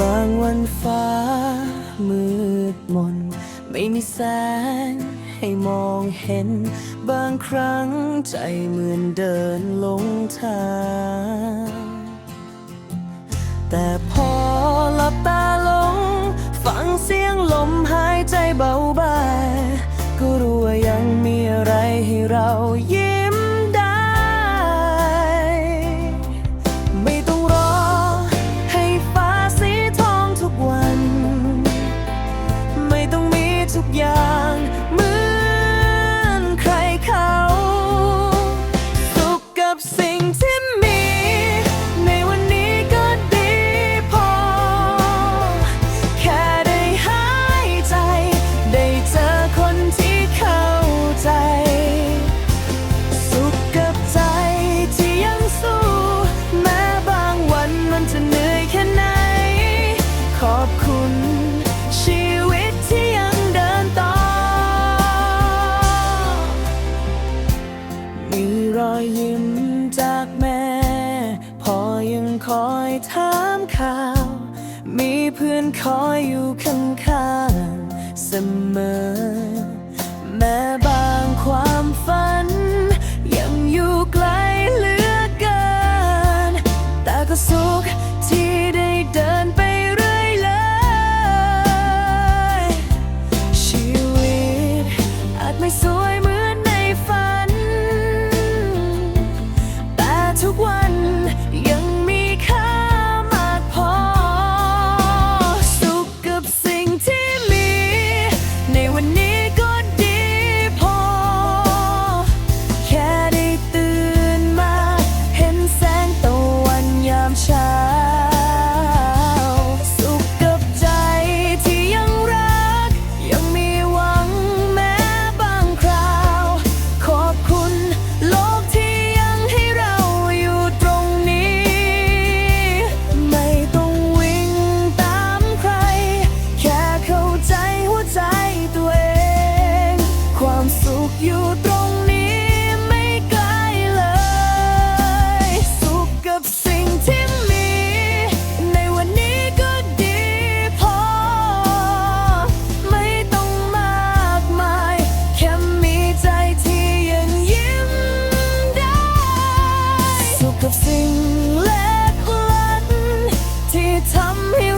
บางวันฟ้ามืดมน ไม่มีแสงให้มองเห็น บางครั้งใจเหมือนเดินลงทาง แต่พอหลับตาลง ฟังเสียง มันจะเหนื่อยแค่ไหน ขอบคุณชีวิตที่ยังเดินต่อ มีรอยยิ้มจากแม่ พอยังคอยถามข่าว มีเพื่อนคอยอยู่ข้างๆเสมอ mas sou อยู่ตรงนี้ไม่ไกลเลย สุขกับสิ่งที่มี ในวันนี้ก็ดีพอ ไม่ต้องมากมาย แค่มีใจที่ยังยิ้มได้ สุขกับสิ่งเล็กๆที่ทำให้